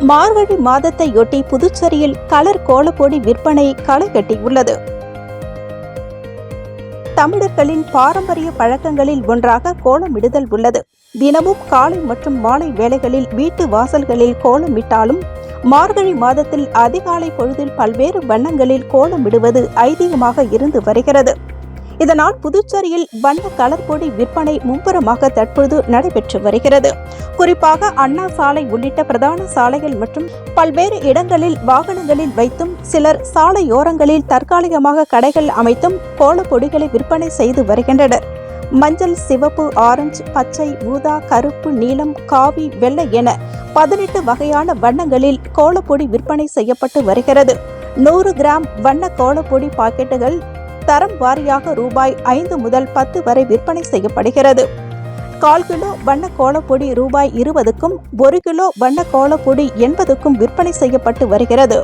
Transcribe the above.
மார்கழி மாதத்தையொட்டி புதுச்சேரியில் கலர் கோலப்பொடி விற்பனை களைகட்டியுள்ளது தமிழர்களின் பாரம்பரிய பழக்கங்களில் ஒன்றாக கோலமிடுதல் உள்ளது. தினமும் காலை மற்றும் மாலை வேளைகளில் வீட்டு வாசல்களில் கோலமிட்டாலும் மார்கழி மாதத்தில் அதிகாலை பொழுதில் பல்வேறு வண்ணங்களில் கோலமிடுவது ஐதீகமாக இருந்து வருகிறது. இதனால் புதுச்சேரியில் வண்ண கலர்பொடி விற்பனை மும்பரமாக தற்பொழுது நடைபெற்று வருகிறது. குறிப்பாக அண்ணா சாலை உள்ளிட்ட பிரதான சாலைகள் மற்றும் பல்வேறு இடங்களில் வாகனங்களில் வைத்தும் சிலர் சாலையோரங்களில் தற்காலிகமாக கடைகள் அமைத்தும் கோலப்பொடிகளை விற்பனை செய்து வருகின்றனர். மஞ்சள் சிவப்பு ஆரஞ்சு பச்சை ஊதா கருப்பு நீலம் காவி வெள்ளை என பதினெட்டு வகையான வண்ணங்களில் கோலப்பொடி விற்பனை செய்யப்பட்டு வருகிறது. நூறு கிராம் வண்ண கோலப்பொடி பாக்கெட்டுகள் தரம் வாரியாக ரூபாய் ஐந்து முதல் பத்து வரை விற்பனை செய்யப்படுகிறது. கால் கிலோ வண்ண கோலப்பொடி ரூபாய் இருபதுக்கும் ஒரு கிலோ வண்ண கோலப்பொடி எண்பதுக்கும் விற்பனை செய்யப்பட்டு வருகிறது.